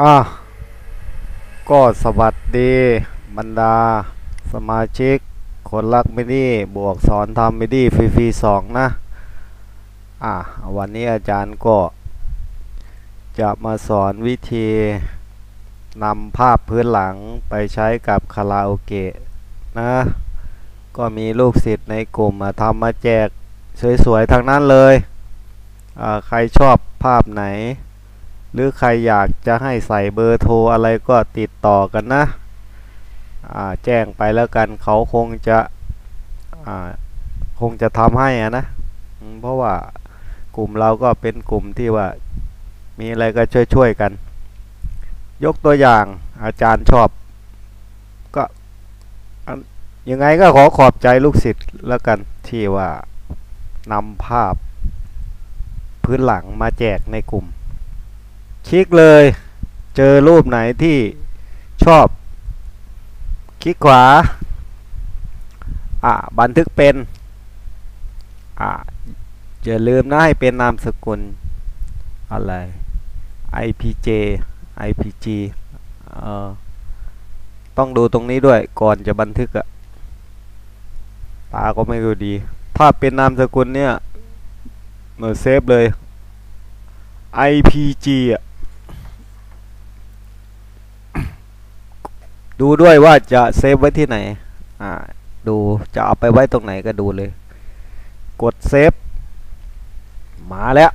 อะก็สวัสดีบรรดา สมาชิก คนรักไม่ดีบวกสอนทำไม่ดีฟรีๆสองนะ อะวันนี้อาจารย์ก็ จะมาสอนวิธีนำภาพพื้นหลังไปใช้กับคาราโอเกะนะ ก็มีลูกศิษย์ในกลุ่มมาทำมาแจก สวยๆทั้งนั้นเลยอ่าใครชอบภาพไหน หรือใครอยากจะให้ใส่เบอร์โทรอะไรก็ติดต่อกันนะแจ้งไปแล้วกันเขาคงจะคงจะทำให้นะ เพราะว่ากลุ่มเราก็เป็นกลุ่มที่ว่ามีอะไรก็ช่วยๆกัน ยกตัวอย่างอาจารย์ชอบ ก็ยังไงก็ขอขอบใจลูกศิษย์แล้วกันที่ว่านำภาพพื้นหลังมาแจกในกลุ่ม คลิกเลยเจอรูปไหนที่ชอบ คลิกขวาอ่าบันทึกเป็นอ่าอย่าลืมนะให้เป็นนามสกุลอะไร IPJ IPG เอ่อต้องดูตรงนี้ด้วยก่อนจะบันทึกอะตาก็ไม่ดูดี ถ้าเป็นนามสกุลเนี่ยเมื่อเซฟเลย IPG อะ ดูด้วยว่าจะเซฟไว้ที่ไหน อ่า ดูจะเอาไปไว้ตรงไหนก็ดูเลย กดเซฟ มาแล้ว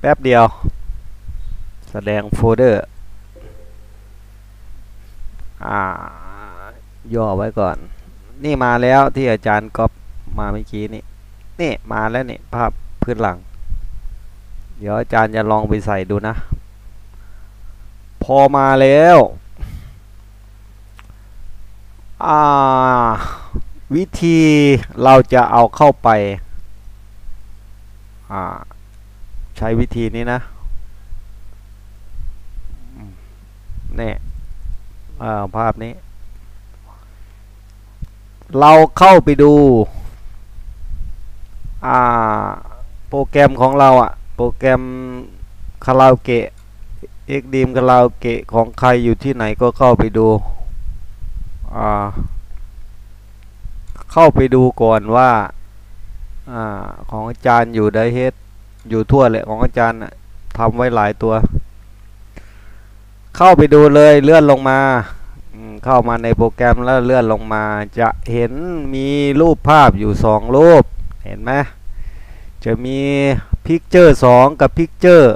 แป๊บเดียว แสดงโฟลเดอร์ อ่า ย่อไว้ก่อน นี่มาแล้วที่อาจารย์ก๊อปมาเมื่อกี้นี่ นี่มาแล้วนี่ภาพพื้นหลัง เดี๋ยวอาจารย์จะลองไปใส่ดูนะ พอมาแล้ว วิธีเราจะเอาเข้าไปาใช้วิธีนี้นะเนี่ยาภาพนี้ เราเข้าไปดูโปรแกรมของเราอะโปรแกรมคาราโอเกะเอ็กดีมคาราโอเกะของใครอยู่ที่ไหนก็เข้าไปดู เข้าไปดูก่อนว่าอของอาจารย์อยู่ไดเฮดอยู่ทั่วเลยของอาจารย์น่ะทำไว้หลายตัว เข้าไปดูเลยเลื่อนลงมาเข้ามาในโปรแกรมแล้วเลื่อนลงมา จะเห็นมีรูปภาพอยู่สองรูป เห็นไหมจะมีพิกเจอร์สองกับพิกเจอร์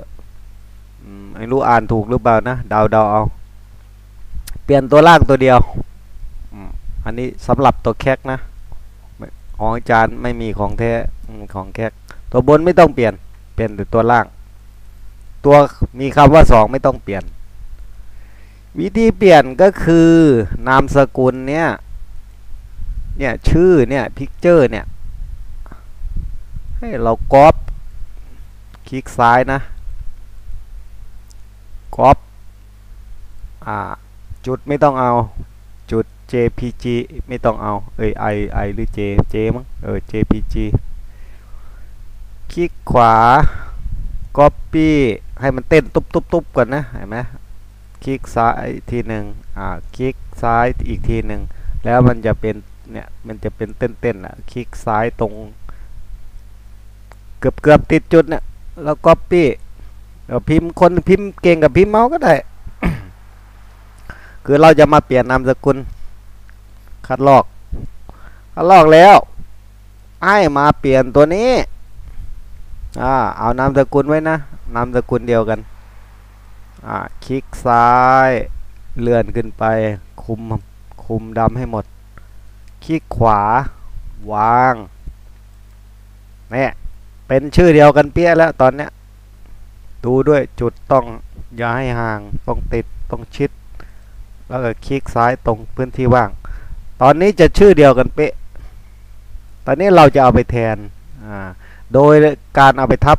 ไม่รู้อ่านถูกหรือเปล่านะเดาเดาเอา เปลี่ยนตัวล่างตัวเดียว อันนี้สำหรับตัวแคกนะของอาจารย์ไม่มีของแท้ของแคกตัวบนไม่ต้องเปลี่ยน เปลี่ยนแต่ตัวล่าง ตัวมีคำว่าสองไม่ต้องเปลี่ยน วิธีเปลี่ยนก็คือนามสกุลเนี้ยเนี่ยชื่อเนี่ยพิกเจอร์เนี่ยให้เราก๊อปคลิกซ้ายนะก๊อปอ่าจุดไม่ต้องเอา จุด jpg ไม่ต้องเอาเอ้ย i i หรือ j j มั้งเออ jpg คลิกขวา copy ให้มันเต้นตุบตุบตุบก่อนนะเห็นไหมคลิกซ้ายทีหนึ่งอ่าคลิกซ้ายอีกทีหนึ่งแล้วมันจะเป็นเนี่ยมันจะเป็นเต้นๆอะคลิกซ้ายตรง เกือบเกือบติดจุดเนี่ยแล้วก๊อปปี้เดี๋ยวพิมพ์คนพิมพ์เก่งกับพิมพ์เมาส์ก็ได้ คือเราจะมาเปลี่ยนนามสกุล คัดลอก คัดลอกแล้วให้มาเปลี่ยนตัวนี้อ่าเอานามสกุลไว้นะนามสกุลเดียวกันอ่าคลิกซ้ายเลื่อนขึ้นไปคุมคุมดำให้หมด คลิกขวาวางเนี่ยเป็นชื่อเดียวกันเปี้ยแล้วตอนเนี้ยดูด้วยจุดต้องอย่าให้ห่างต้องติดต้องชิด แล้วก็คลิกซ้ายตรงพื้นที่ว่าง ตอนนี้จะชื่อเดียวกันเป๊ะ ตอนนี้เราจะเอาไปแทนอ่าโดยการเอาไปทับ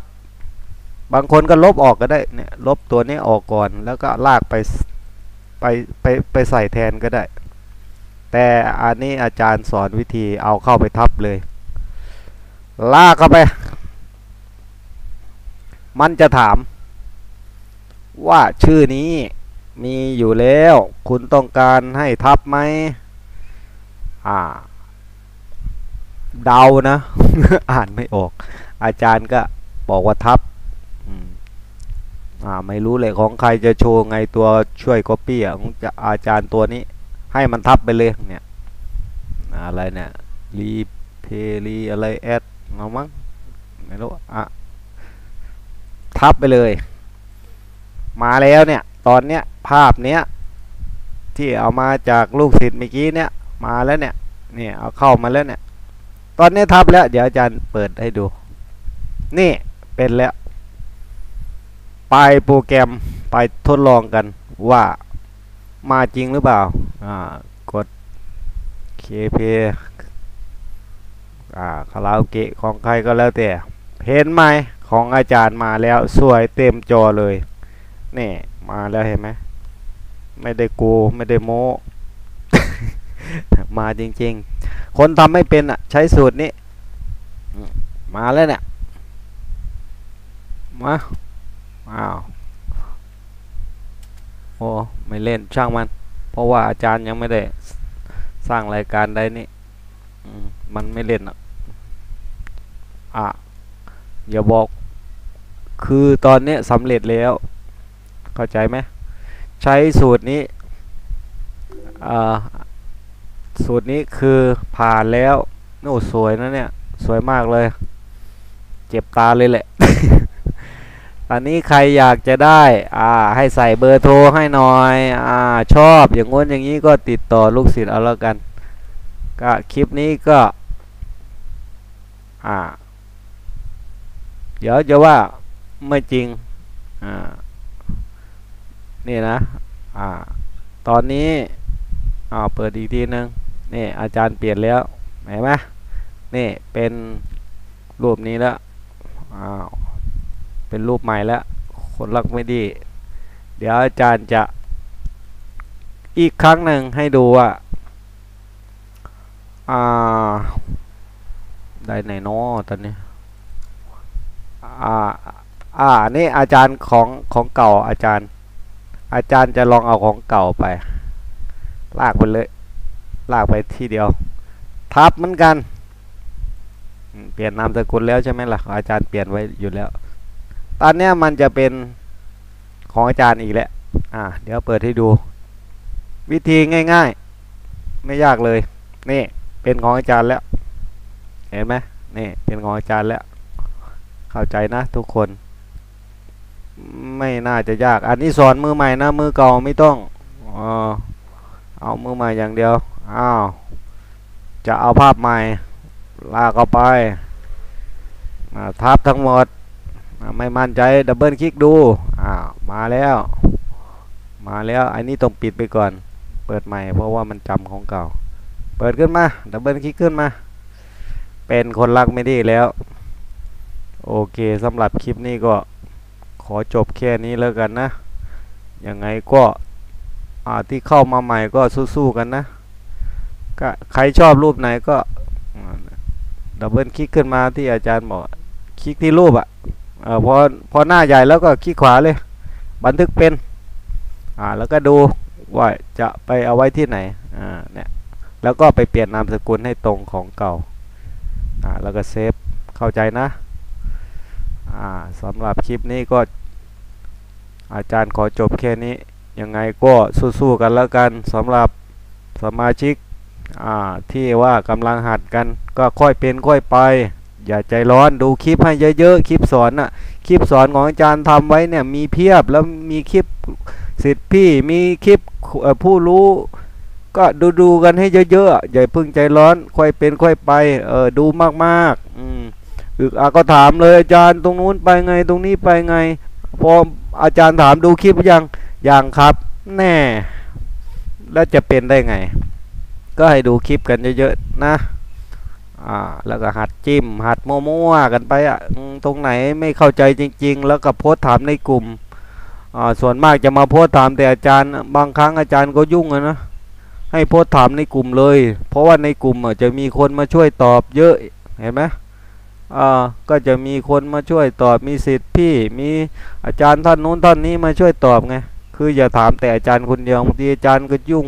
บางคนก็ลบออกก็ได้เนี่ยลบตัวนี้ออกก่อน แล้วก็ลากไปไปไปไปใส่แทนก็ได้ แต่อันนี้อาจารย์สอนวิธีเอาเข้าไปทับเลย ลากเข้าไป มันจะถามว่าชื่อนี้ มีอยู่แล้ว คุณต้องการให้ทับไหมอ่า เดานะ อ่านไม่ออก อาจารย์ก็บอกว่าทับอ่าไม่รู้เลยของใครจะโชว์ไงตัวช่วยก๊อปปี้อะของจะอาจารย์ตัวนี้ ให้มันทับไปเลยเนี่ยอะไรเนี่ยรีเพรีอะไรแอดเอามั้งไม่รู้อะทับไปเลย มาแล้วเนี่ย ตอนเนี้ย ภาพเนี้ยที่เอามาจากลูกศิษย์เมื่อกี้เนี่ยมาแล้วเนี่ยนี่เอาเข้ามาแล้วเนี่ยตอนนี้ทับแล้ว เดี๋ยวอาจารย์เปิดให้ดู นี่เป็นแล้ว ไปโปรแกรมไปทดลองกันว่ามาจริงหรือเปล่าอ่ากด KP อ่าคาราโอเกะของใครก็แล้วแต่เห็นไหมของอาจารย์มาแล้วสวยเต็มจอเลย นี่มาแล้วเห็นไหม ไม่ได้โกไม่ได้โมมาจริง ๆ คนทำไม่เป็นอะ ใช้สูตรนี้ มาแล้วเนี่ย มาอ้าวโอ้ไม่เล่นช่างมัน เพราะว่าอาจารย์ยังไม่ได้สร้างรายการใดนี่มันไม่เล่นอะอะอย่าบอก คือตอนนี้สำเร็จแล้ว เข้าใจไหม ใช้สูตรนี้อ่าสูตรนี้คือผ่านแล้วโอ้สวยนะเนี่ย สวยมากเลย เจ็บตาเลยแหละ ตอนนี้ใครอยากจะได้ อ่า ให้ใส่เบอร์โทรให้หน่อย อ่า ชอบอย่างง้นอย่างนี้ก็ติดต่อลูกศิษย์เอาแล้วกัน ก็คลิปนี้ก็ อ่า เดี๋ยวจะว่าไม่จริง อ่า นี่นะอ่าตอนนี้อ่าเปิดอีกทีนึงนี่อาจารย์เปลี่ยนแล้วเห็นไหมนี่เป็นรูปนี้แล้วอ้าวเป็นรูปใหม่แล้วคนรักไม่ดี เดี๋ยวอาจารย์จะอีกครั้งหนึ่งให้ดูว่าอ่าได้ไหนน้อตอนนี้อ่าอ่านี่อาจารย์ของของเก่าอาจารย์ อาจารย์จะลองเอาของเก่าไป ลากไปเลย ลากไปที่เดียว ทับเหมือนกัน เปลี่ยนนามสกุลแล้วใช่ไหมล่ะอาจารย์เปลี่ยนไว้อยู่แล้ว ตอนนี้มันจะเป็นของอาจารย์อีกแล้วอ่าเดี๋ยวเปิดให้ดู วิธีง่ายๆ ไม่ยากเลย นี่เป็นของอาจารย์แล้ว เห็นไหมนี่เป็นของอาจารย์แล้ว เข้าใจนะทุกคน ไม่น่าจะยาก อันนี้สอนมือใหม่นะ มือเก่าไม่ต้องเอเอามือใหม่อย่างเดียว อ้าว จะเอาภาพใหม่ ลากเข้าไปอ่าทับทั้งหมด ไม่มั่นใจดับเบิลคลิกดู อ้าว มาแล้ว มาแล้วอันนี้ต้องปิดไปก่อน เปิดใหม่เพราะว่ามันจำของเก่า เปิดขึ้นมา ดับเบิลคลิกขึ้นมา เป็นคนรักไม่ดีแล้ว โอเคสำหรับคลิปนี้ก็ อจบแค่นี้แล้วกันนะ ยังไงก็ที่เข้ามาใหม่ก็สู้ๆกันนะก็ใครชอบรูปไหนก็ดับเบิลคลิกขึ้นมาที่อาจารย์บอก คลิกที่รูปอะ่ะพอพอหน้าใหญ่แล้วก็คลิกขวาเลย บันทึกเป็น อ่าแล้วก็ดูว่าจะไปเอาไว้ที่ไหน อ่าเนี่ยแล้วก็ไปเปลี่ยนนามสกุลให้ตรงของเก่า อ่าแล้วก็เซฟ เข้าใจนะ อ่าสำหรับคลิปนี้ก็ อาจารย์ขอจบแค่นี้ ยังไงก็สู้ๆกันแล้วกันสำหรับสมาชิกที่ว่ากำลังหัดกันก็ค่อยเป็นค่อยไป อย่าใจร้อนดูคลิปให้เยอะๆ คลิปสอนน่ะคลิปสอนของอาจารย์ทำไว้เนี่ยมีเพียบแล้วมีคลิปสิทธิ์พี่มีคลิปผู้รู้ ก็ดูดูๆกันให้เยอะๆอย่าพึ่งใจร้อนค่อยเป็นค่อยไปเออดูมากๆอืมอึกอาก็ถามเลยอาจารย์ตรงนู้นไปไงตรงนี้ไปไงพอ อาจารย์ถามดูคลิปยังยังครับ แน่ แล้วจะเป็นได้ไง ก็ให้ดูคลิปกันเยอะๆนะอ่าแล้วก็หัดจิ้ม หัดมั่วๆกันไปอะตรงไหนไม่เข้าใจจริง ๆ แล้วก็โพสถามในกลุ่มอ่าส่วนมากจะมาโพสถามแต่อาจารย์บางครั้งอาจารย์ก็ยุ่งอะนะให้โพสถามในกลุ่มเลย เพราะว่าในกลุ่มจะมีคนมาช่วยตอบเยอะเห็นไหม ก็จะมีคนมาช่วยตอบมีสิทธิ์พี่มีอาจารย์ท่านนู้นท่านนี้มาช่วยตอบไงคืออย่าถามแต่อาจารย์คนเดียวบางทีอาจารย์ก็ยุ่ง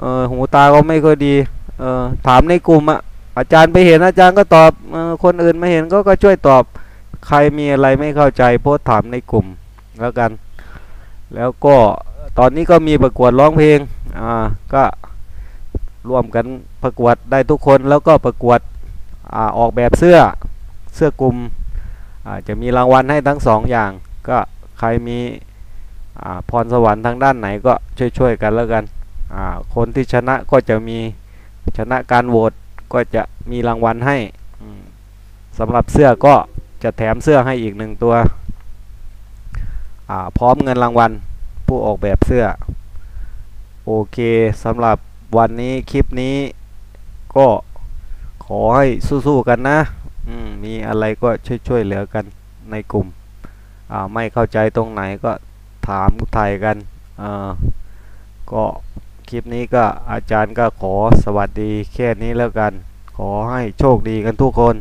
เออหูตาก็ไม่ค่อยดีเออถามในกลุ่มอะอาจารย์ไปเห็นอาจารย์ก็ตอบออคนอื่นไม่เห็นก็ก็ช่วยตอบใครมีอะไรไม่เข้าใจโพสถามในกลุ่มแล้วกัน แล้วก็ตอนนี้ก็มีประกวดร้องเพลงอ่าก็ร่วมกันประกวดได้ทุกคนแล้วก็ประกวดอาออกแบบเสื้อ เสื้อกลุ่มจะมีรางวัลให้ทั้งสองอย่าง ก็ใครมีพรสวรรค์ทางด้านไหนก็ช่วยๆกันแล้วกัน คนที่ชนะก็จะมีชนะการโหวตก็จะมีรางวัลให้สำหรับเสื้อก็จะแถมเสื้อให้อีกหนึ่งตัว พร้อมเงินรางวัลผู้ออกแบบเสื้อ โอเคสำหรับวันนี้คลิปนี้ก็ขอให้สู้ๆกันนะ มีอะไรก็ช่วยๆเหลือกันในกลุ่มไม่เข้าใจตรงไหนก็ถามไทยกันอ่าก็คลิปนี้ก็อาจารย์ก็ขอสวัสดีแค่นี้แล้วกัน ขอให้โชคดีกันทุกคน